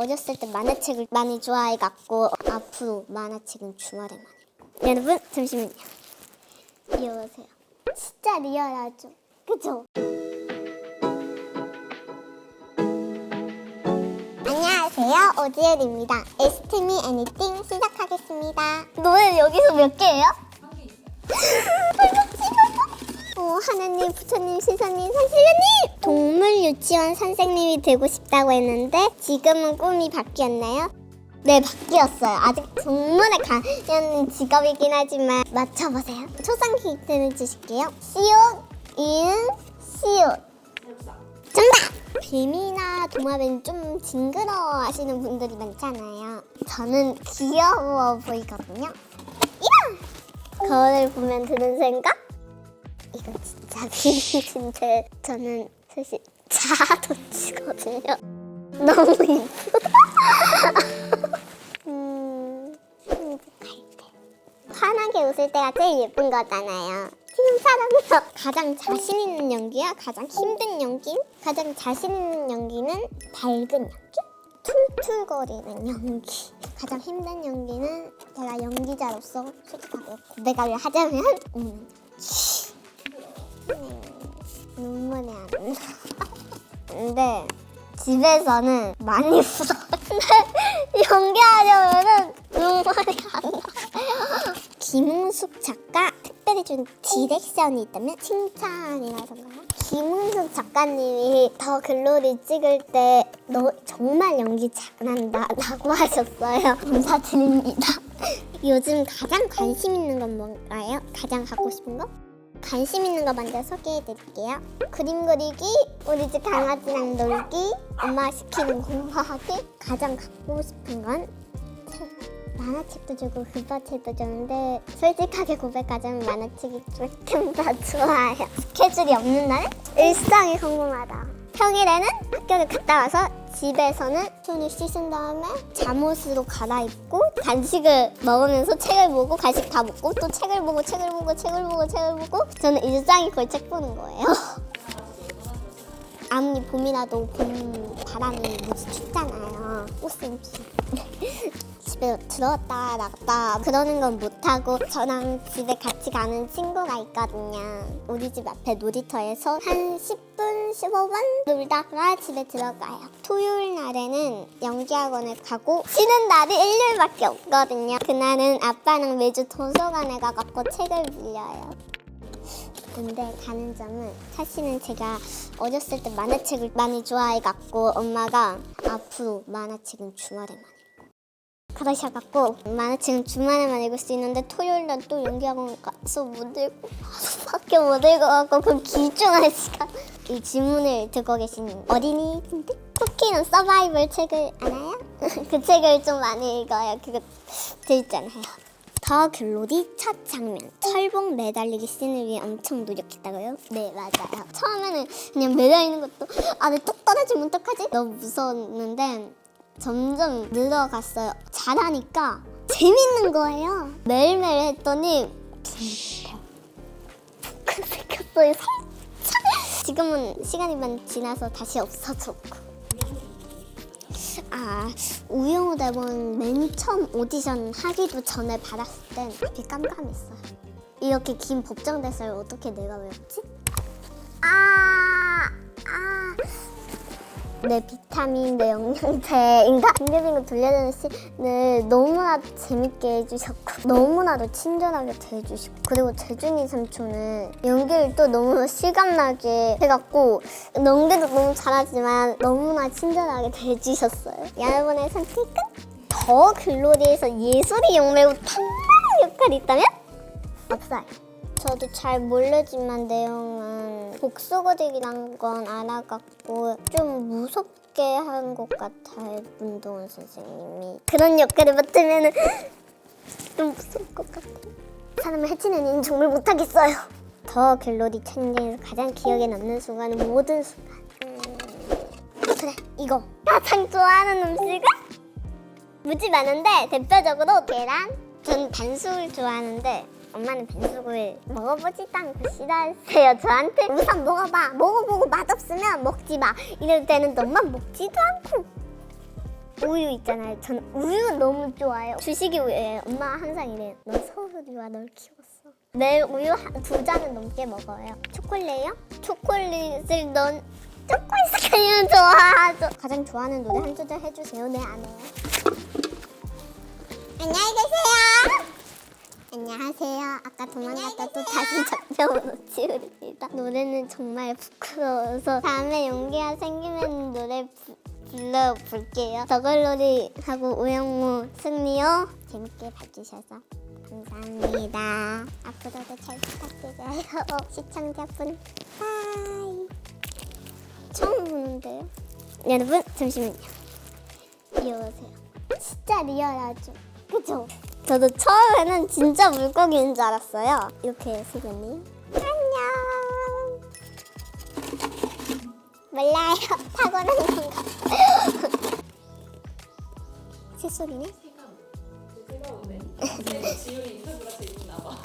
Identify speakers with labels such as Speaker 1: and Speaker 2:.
Speaker 1: 어렸을 때 만화책을 많이 좋아해갖고 앞으로 만화책은 주말에만 읽고 여러분 잠시만요. 이어보세요. 진짜 리얼하죠? 그죠? 안녕하세요. 오지엘입니다. 에스티미 애니띵 시작하겠습니다. 노래 여기서 몇 개예요? 어, 하나님, 부처님, 시사님, 산신령님! 동물 유치원 선생님이 되고 싶다고 했는데 지금은 꿈이 바뀌었나요? 네, 바뀌었어요. 아직 동물에 관련 직업이긴 하지만 맞춰보세요. 초성 힌트를 주실게요. 시옷, 이응, 시옷. 정답! 뱀이나 도마뱀 좀 징그러워 하시는 분들이 많잖아요. 저는 귀여워 보이거든요. 이야! 거울을 보면 드는 생각? 이거 진짜 비밀인데 저는 사실 자아도치거든요. 너무 이쁘다. 음, 행복할 때. 환하게 웃을 때가 제일 예쁜 거잖아요. 지금 사람에서 가장 자신 있는 연기야 가장 힘든 연기? 가장 자신 있는 연기는 밝은 연기? 툴툴거리는 연기. 가장 힘든 연기는 제가 연기자로서 솔직하게 고백을 하자면 음, 음, 눈물이 안 나. 근데 집에서는 많이 울어. 근데 연기하려면은 눈물이 안 나. 김은숙 작가 특별히 준 디렉션이 있다면 칭찬이라던가요? 김은숙 작가님이 더 글로리 찍을 때 너 정말 연기 잘한다 라고 하셨어요. 감사드립니다. 요즘 가장 관심 있는 건 뭔가요? 가장 갖고 싶은 거? 관심 있는 거 먼저 소개해 드릴게요. 그림 그리기, 우리 집 강아지랑 놀기, 엄마 시키는 공부하기, 가장 갖고 싶은 건 책. 만화책도 주고 글바책도 주는데 솔직하게 고백하자면 만화책이 조금 더 좋아요. 스케줄이 없는 날은 일상이 궁금하다. 평일에는 학교를 갔다 와서 집에서는 손을 씻은 다음에 잠옷으로 갈아입고 간식을 먹으면서 책을 보고 간식 다 먹고 또 책을 보고 책을 보고 책을 보고 책을 보고 저는 일상이 거의 책 보는 거예요. 아무리 봄이라도 봄 바람이 무지 춥잖아요. 꽃샘 피. 집에 들어왔다 나갔다 그러는 건 못하고 저랑 집에 같이 가는 친구가 있거든요. 우리 집 앞에 놀이터에서 한 10분, 15분 놀다가 집에 들어가요. 토요일 날에는 연기학원을 가고 쉬는 날이 일요일밖에 없거든요. 그날은 아빠랑 매주 도서관에 가갖고 책을 빌려요. 근데 다른 점은 사실은 제가 어렸을 때 만화책을 많이 좋아해갖고 엄마가 앞으로 만화책은 주말에만 그러셔갖고 만화책은 주말에만 읽을 수 있는데 토요일 날 또 연기학원 가서 못 읽고 하루밖에 못 읽어갖고 그 귀중한 시간 이 질문을 듣고 계신 어린이 분들 쿠키는 서바이벌 책을 아나요? 그 책을 좀 많이 읽어요 그거 재밌잖아요 더 글로리 첫 장면 철봉 매달리기 씬을 위해 엄청 노력했다고요? 네 맞아요 처음에는 그냥 매달리는 것도 아내뚝 떨어지면 어떡하지? 너무 무서웠는데 점점 늘어갔어요 잘하니까 재밌는 거예요 매일매일 했더니 그 생겼어요 살짝 지금은 시간이 많이 지나서 다시 없어졌고 아 우영우 대본 맨 처음 오디션 하기도 전에 받았을 땐 앞이 깜깜했어요. 이렇게 긴 법정 대사를 어떻게 내가 외웠지? 아, 아. 내 비타민, 내 영양제인가? 빙글빙글 돌려주는 씬을 너무나 재밌게 해주셨고 너무나도 친절하게 대해주시고 그리고 재준이 삼촌은 연기를 또 너무 실감나게 해갖고 연기도 너무 잘하지만 너무나 친절하게 대해주셨어요. 여러분의 선택은? 더 글로리에서 예술이 용매우 탐나는 역할이 있다면? 없어요. 저도 잘 모르지만 내용은 복수거리란 건 알아갖고 좀 무섭게 한 것 같아요 문동원 선생님이. 그런 역할을 맡으면 좀 무서울 것 같아요. 사람을 해치는 일은 정말 못하겠어요. 더 글로리 천재에서 가장 기억에 남는 순간은 모든 순간. 음, 그래 이거. 가장 좋아하는 음식은? 무지 많은데 대표적으로 계란. 전 반숙을 좋아하는데 엄마는 반숙을 먹어보지도 않고 싫어하세요 저한테 우선 먹어봐 먹어보고 맛없으면 먹지 마 이럴 때는 너만 먹지도 않고 우유 있잖아요. 전 우유 너무 좋아해요. 주식이 우유예요. 엄마 항상 이래요. 너 서울이와 널 키웠어. 매일 우유 한- 두 잔은 넘게 먹어요. 초콜릿요? 초콜릿을 넌 초콜릿 그냥 좋아하죠. 가장 좋아하는 노래 한 소절 해주세요. 네, 안 해요. 안녕히 계세요. 안녕하세요. 아까 도망갔다 또 다시 잡혀온 오치우입니다. 노래는 정말 부끄러워서 다음에 용기가 생기면 노래 부, 불러볼게요. 저걸놀이 하고 오영무 승리요. 재밌게 봐주셔서 감사합니다. 앞으로도 잘 부탁드려요. 시청자분. 바이. 처음 보는데요. 여러분 잠시만요. 이어오세요. 진짜 리얼하죠? 그죠? 저도 처음에는 진짜 물고기인 줄 알았어요. 이렇게 수건님. 안녕. 몰라요. 타고난 건가? 새소리네?
Speaker 2: 지훈이 인터뷰가 재밌나 봐.